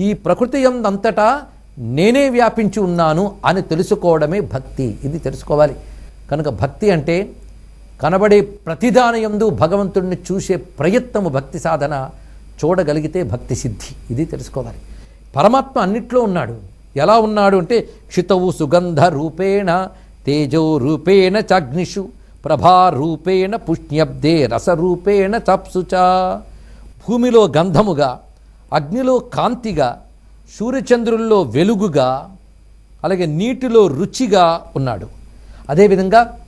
ఈ ప్రకృతి అంతటా నేనే వ్యాపించి ఉన్నాను అని తెలుసుకోవడమే భక్తి. ఇది తెలుసుకోవాలి. కనుక భక్తి అంటే కనబడే ప్రతిదానయందు భగవంతుడిని చూసే ప్రయత్నము భక్తి సాధన చూడగలిగితే భక్తి సిద్ధి. ఇది తెలుసుకోవాలి. పరమాత్మ అన్నిట్లో ఉన్నాడు. ఎలా ఉన్నాడు అంటే క్షితవు సుగంధ రూపేణ తేజో రూపేణ చగ్నిషు ప్రభా రూపేణ పుష్ణ్యబ్దే రసరూపేణ చప్సుచ. భూమిలో గంధముగా అగ్నిలో కాంతిగా సూర్యచంద్రుల్లో వెలుగుగా అలాగే నీటిలో రుచిగా ఉన్నాడు. అదేవిధంగా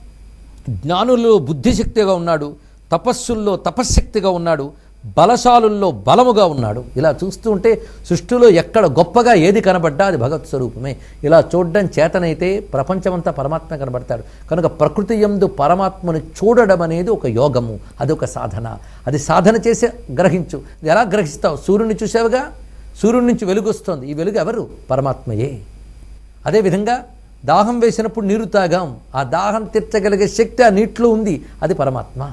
జ్ఞానుల్లో బుద్ధిశక్తిగా ఉన్నాడు తపస్సుల్లో తపశ్శక్తిగా ఉన్నాడు బలశాలుల్లో బలముగా ఉన్నాడు. ఇలా చూస్తూ ఉంటే సృష్టిలో ఎక్కడ గొప్పగా ఏది కనబడ్డా అది భగవత్ స్వరూపమే. ఇలా చూడడం చేతనైతే ప్రపంచమంతా పరమాత్మ కనబడతాడు. కనుక ప్రకృతి ఎందు పరమాత్మను చూడడం అనేది ఒక యోగము అది ఒక సాధన. అది సాధన చేసి గ్రహించు. ఇది ఎలా గ్రహిస్తావు? సూర్యుని చూసావుగా సూర్యుడి నుంచి వెలుగు వస్తుంది ఈ వెలుగు ఎవరు? పరమాత్మయే. అదేవిధంగా దాహం వేసినప్పుడు నీరు తాగాం. ఆ దాహం తీర్చగలిగే శక్తి ఆ నీటిలో ఉంది. అది పరమాత్మ.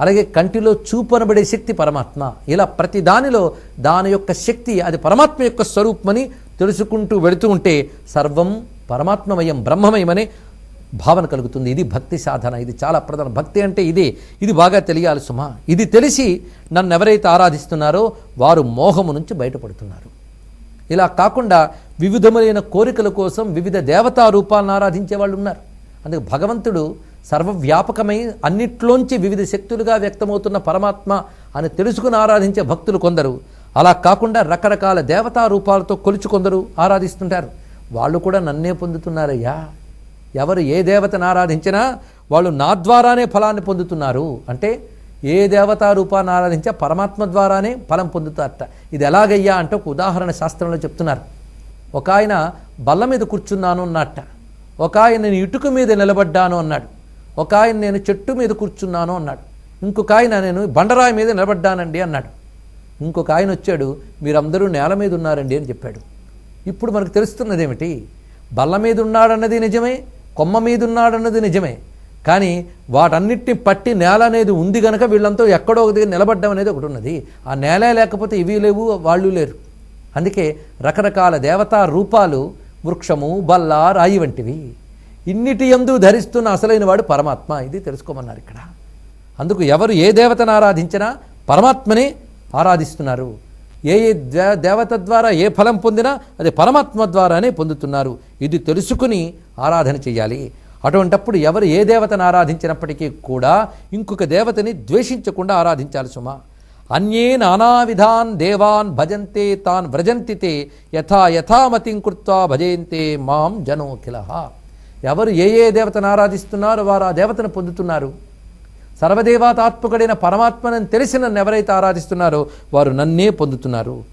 అలాగే కంటిలో చూపనబడే శక్తి పరమాత్మ. ఇలా ప్రతి దానిలో దాని యొక్క శక్తి అది పరమాత్మ యొక్క స్వరూపమని తెలుసుకుంటూ వెళుతూ ఉంటే సర్వం పరమాత్మమయం బ్రహ్మమయమనే భావన కలుగుతుంది. ఇది భక్తి సాధన. ఇది చాలా ప్రధాన. భక్తి అంటే ఇదే. ఇది బాగా తెలియాలి సుమా. ఇది తెలిసి నన్ను ఎవరైతే ఆరాధిస్తున్నారో వారు మోహము నుంచి బయటపడుతున్నారు. ఇలా కాకుండా వివిధములైన కోరికల కోసం వివిధ దేవతా రూపాలను ఆరాధించే వాళ్ళు ఉన్నారు అందుకే భగవంతుడు సర్వవ్యాపకమై అన్నిట్లోంచి వివిధ శక్తులుగా వ్యక్తమవుతున్న పరమాత్మ అని తెలుసుకుని ఆరాధించే భక్తులు కొందరు. అలా కాకుండా రకరకాల దేవతా రూపాలతో కొలుచు కొందరు ఆరాధిస్తుంటారు. వాళ్ళు కూడా నన్నే పొందుతున్నారయ్యా. ఎవరు ఏ దేవతను ఆరాధించినా వాళ్ళు నా ద్వారానే ఫలాన్ని పొందుతున్నారు. అంటే ఏ దేవతా రూపాన్ని ఆరాధించా పరమాత్మ ద్వారానే ఫలం పొందుతారట. ఇది ఎలాగయ్యా అంటే ఒక ఉదాహరణ శాస్త్రంలో చెప్తున్నారు. ఒక ఆయన బల్ల మీద కూర్చున్నాను అన్నట్ట ఒక ఆయన నేను ఇటుక మీద నిలబడ్డాను అన్నాడు. ఒక ఆయన నేను చెట్టు మీద కూర్చున్నాను అన్నాడు. ఇంకొక ఆయన నేను బండరాయి మీద నిలబడ్డానండి అన్నాడు. ఇంకొక ఆయన వచ్చాడు మీరందరూ నేల మీద ఉన్నారండి అని చెప్పాడు. ఇప్పుడు మనకు తెలుస్తున్నది ఏమిటి? బల్ల మీద ఉన్నాడన్నది నిజమే కొమ్మ మీద ఉన్నాడన్నది నిజమే. కానీ వాటన్నిటిని పట్టి నేల అనేది ఉంది గనక వీళ్ళంతా ఎక్కడో ఒక దగ్గర నిలబడ్డం అనేది ఒకటి ఉన్నది. ఆ నేల లేకపోతే ఇవి లేవు వాళ్ళు లేరు. అందుకే రకరకాల దేవతా రూపాలు వృక్షము బల్ల రాయి వంటివి. ఇన్నిటి ఎందు ధరిస్తున్న అసలైన వాడు పరమాత్మ. ఇది తెలుసుకోమన్నారు ఇక్కడ. అందుకు ఎవరు ఏ దేవతను ఆరాధించినా పరమాత్మని ఆరాధిస్తున్నారు. ఏ ఏ దే- దేవత ద్వారా ఏ ఫలం పొందినా అది పరమాత్మ ద్వారానే పొందుతున్నారు. ఇది తెలుసుకుని ఆరాధన చేయాలి. అటువంటప్పుడు ఎవరు ఏ దేవతను ఆరాధించినప్పటికీ కూడా ఇంకొక దేవతని ద్వేషించకుండా ఆరాధించాలి సుమా. అన్యే నానావిధాన్ దేవాన్ భజంతే తాన్ వ్రజంతితే యథా యథామతిం కృత్వా భజయంతే మాం జనోఖిల ఎవరు ఏ ఏ దేవతను ఆరాధిస్తున్నారో వారు ఆ దేవతను పొందుతున్నారు. సర్వదేవతాత్మకుడైన పరమాత్మను తెలిసి నన్ను ఎవరైతే ఆరాధిస్తున్నారో వారు నన్నే పొందుతున్నారు.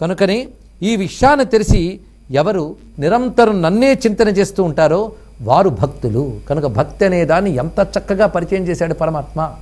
కనుకని ఈ విషయాన్ని తెలిసి ఎవరు నిరంతరం నన్నే చింతన చేస్తూ ఉంటారో వారు భక్తులు. కనుక భక్తి అనే దాన్ని ఎంత చక్కగా పరిచయం చేశాడు పరమాత్మ.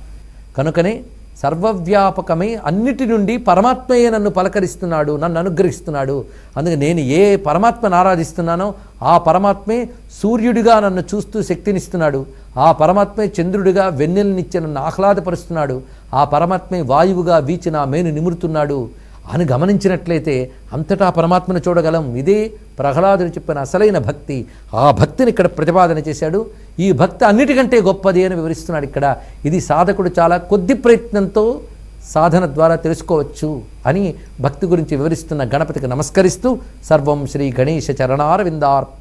కనుకనే సర్వవ్యాపకమై అన్నిటి నుండి పరమాత్మయే నన్ను పలకరిస్తున్నాడు నన్ను అనుగ్రహిస్తున్నాడు. అందుకే నేను ఏ పరమాత్మను ఆరాధిస్తున్నానో ఆ పరమాత్మే సూర్యుడిగా నన్ను చూస్తూ శక్తినిస్తున్నాడు. ఆ పరమాత్మే చంద్రుడిగా వెన్నెలనిచ్చి నన్ను ఆహ్లాదపరుస్తున్నాడు. ఆ పరమాత్మే వాయువుగా వీచి నా మేను నిమురుతున్నాడు. అని గమనించినట్లయితే అంతటా పరమాత్మను చూడగలం. ఇదే ప్రహ్లాదుడు చెప్పిన అసలైన భక్తి. ఆ భక్తిని ఇక్కడ ప్రతిపాదన చేశాడు. ఈ భక్తి అన్నిటికంటే గొప్పది అని వివరిస్తున్నాడు ఇక్కడ. ఇది సాధకుడు చాలా కొద్ది ప్రయత్నంతో సాధన ద్వారా తెలుసుకోవచ్చు అని భక్తి గురించి వివరిస్తున్న గణపతికి నమస్కరిస్తూ సర్వం శ్రీ గణేశ చరణారవిందార్పణ